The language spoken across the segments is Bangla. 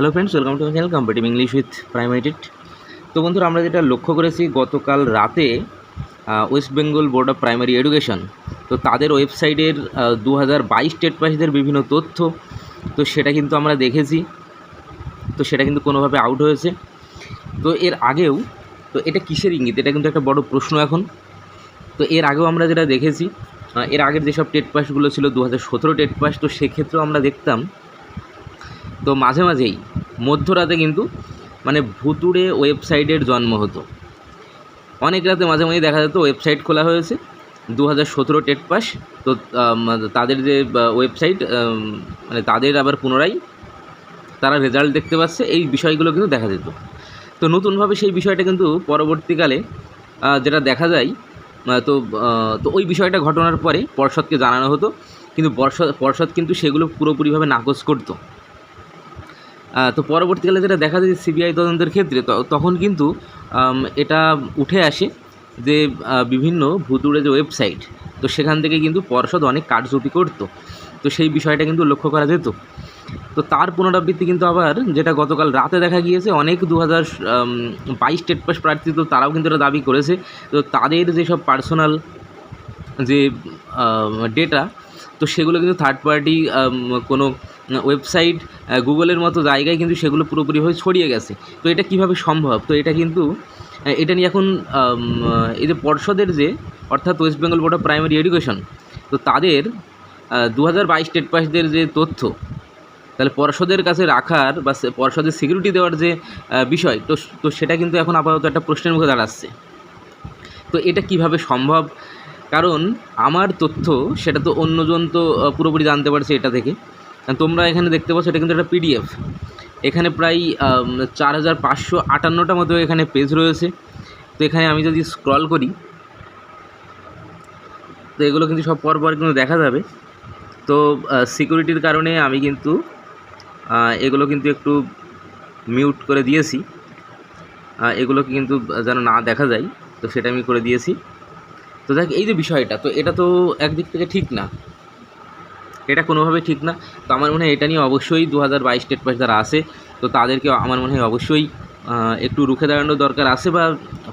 Hello friends welcome to my channel competitive English with প্রাইমেটেড তো বন্ধুরা, আমরা যেটা লক্ষ্য করেছি, গতকাল রাতে West Bengal board of primary education তো তাদের ওয়েবসাইটের দু হাজার বাইশ স্টেট পাসদের বিভিন্ন তথ্য, তো সেটা কিন্তু আমরা দেখেছি, তো সেটা কিন্তু কোনোভাবে আউট হয়েছে। তো এর আগেও, তো এটা কিসের ইঙ্গিত? এটা কিন্তু একটা বড় প্রশ্ন এখন। তো এর আগেও আমরা যেটা দেখেছি এর আগের যেসব টেট পাসগুলো ছিল দু হাজার সতেরো টেট পাস, তো সেক্ষেত্রেও আমরা দেখতাম তো মাঝে মাঝেই মধ্যরাতে কিন্তু মানে ভুতুড়ে ওয়েবসাইটের জন্ম হতো। অনেক রাতে মাঝে মাঝে দেখা যেত ওয়েবসাইট খোলা হয়েছে। দু হাজার সতেরো টেট পাস, তো তাদের যে ওয়েবসাইট মানে তাদের আবার পুনরায় তারা রেজাল্ট দেখতে পাচ্ছে, এই বিষয়গুলো কিন্তু দেখা যেত। তো নতুনভাবে সেই বিষয়টা কিন্তু পরবর্তীকালে যেটা দেখা যায় তো তো ওই বিষয়টা ঘটনার পরে পর্ষদকে জানানো হতো। কিন্তু পর্ষদ পর্ষদ কিন্তু সেগুলো পুরোপুরিভাবে নাকচ করতো। তো পরবর্তীকালে যেটা দেখা যায় সিবিআই তদন্তের ক্ষেত্রে তখন কিন্তু এটা উঠে আসে যে বিভিন্ন ভুতুড়ে যে ওয়েবসাইট, তো সেখান থেকে কিন্তু পর্ষদ অনেক কারচুপি করতো। তো সেই বিষয়টা কিন্তু লক্ষ্য করা যেত। তো তার পুনরাবৃত্তি কিন্তু আবার, যেটা গতকাল রাতে দেখা গিয়েছে, অনেক দু হাজার বাইশ স্টেট পাস প্রার্থী তো তারাও কিন্তু এটা দাবি করেছে। তো তাদের যেসব পার্সোনাল যে ডেটা, তো সেগুলো কিন্তু থার্ড পার্টি কোনো ওয়েবসাইট গুগলের মতো জায়গায় কিন্তু সেগুলো পুরোপুরিভাবে ছড়িয়ে গেছে। তো এটা কীভাবে সম্ভব? তো এটা কিন্তু এটা নিয়ে এখন এই যে পর্ষদের যে, অর্থাৎ West Bengal board of primary education তো তাদের দু হাজার বাইশ স্টেট পাসদের যে তথ্য, তাহলে পর্ষদের কাছে রাখার বা পর্ষদের সিকিউরিটি দেওয়ার যে বিষয়, তো তো সেটা কিন্তু এখন আপাতত একটা প্রশ্নের মুখে দাঁড়াচ্ছে। তো এটা কীভাবে সম্ভব? কারণ আমার তথ্য, সেটা তো অন্যজন তো পুরোপুরি জানতে পারছে এটা থেকে। তোমরা এখানে দেখতে পাচ্ছ, এটা কিন্তু একটা পিডিএফ এখানে প্রায় চার হাজার পাঁচশো আটান্নটা মতো এখানে পেজ রয়েছে। তো এখানে আমি যদি স্ক্রল করি, তো এগুলো কিন্তু সব পর পর কিন্তু দেখা যাবে। তো সিকিউরিটির কারণে আমি কিন্তু এগুলো কিন্তু একটু মিউট করে দিয়েছি। এগুলোকে কিন্তু যেন না দেখা যায়, তো সেটা আমি করে দিয়েছি। তো দেখ, এই যে বিষয়টা, তো এটা তো একদিক থেকে ঠিক না। এটা কোনোভাবে ঠিক না। তো আমার মনে হয় এটা নিয়ে অবশ্যই দু হাজার বাইশ স্টেট পাস যারা আসে তো তাদেরকে আমার মনে হয় অবশ্যই একটু রুখে দাঁড়ানোর দরকার আছে বা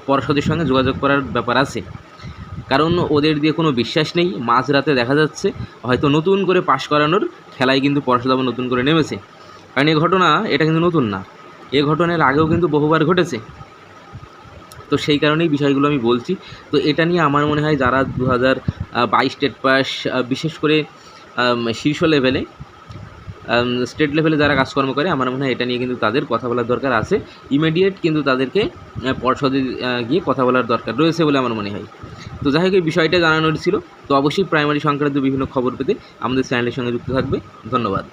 পর্ষদের সঙ্গে যোগাযোগ করার ব্যাপার আছে। কারণ ওদের দিয়ে কোনো বিশ্বাস নেই, মাঝরাতে দেখা যাচ্ছে হয়তো নতুন করে পাশ করানোর খেলায় কিন্তু পর্ষদ আবার নতুন করে নেমেছে। কারণ এই ঘটনা, এটা কিন্তু নতুন না। এ ঘটনার আগেও কিন্তু বহুবার ঘটেছে। তো সেই কারণেই বিষয়গুলো আমি বলছি। তো এটা নিয়ে আমার মনে হয় যারা দু হাজার বাইশ স্টেট পাস বিশেষ করে শীর্ষ লেভেলে স্টেট লেভেলে যারা কাজকর্ম করে, আমার মনে হয় এটা নিয়ে কিন্তু তাদের কথা বলার দরকার আছে। ইমিডিয়েট কিন্তু তাদেরকে পর্ষদে গিয়ে কথা বলার দরকার রয়েছে বলে আমার মনে হয়। তো যাই হোক, এই বিষয়টা জানানোর ছিল। তো অবশ্যই প্রাইমারি সংক্রান্ত বিভিন্ন খবর পেতে আমাদের চ্যানেলের সঙ্গে যুক্ত থাকবে। ধন্যবাদ।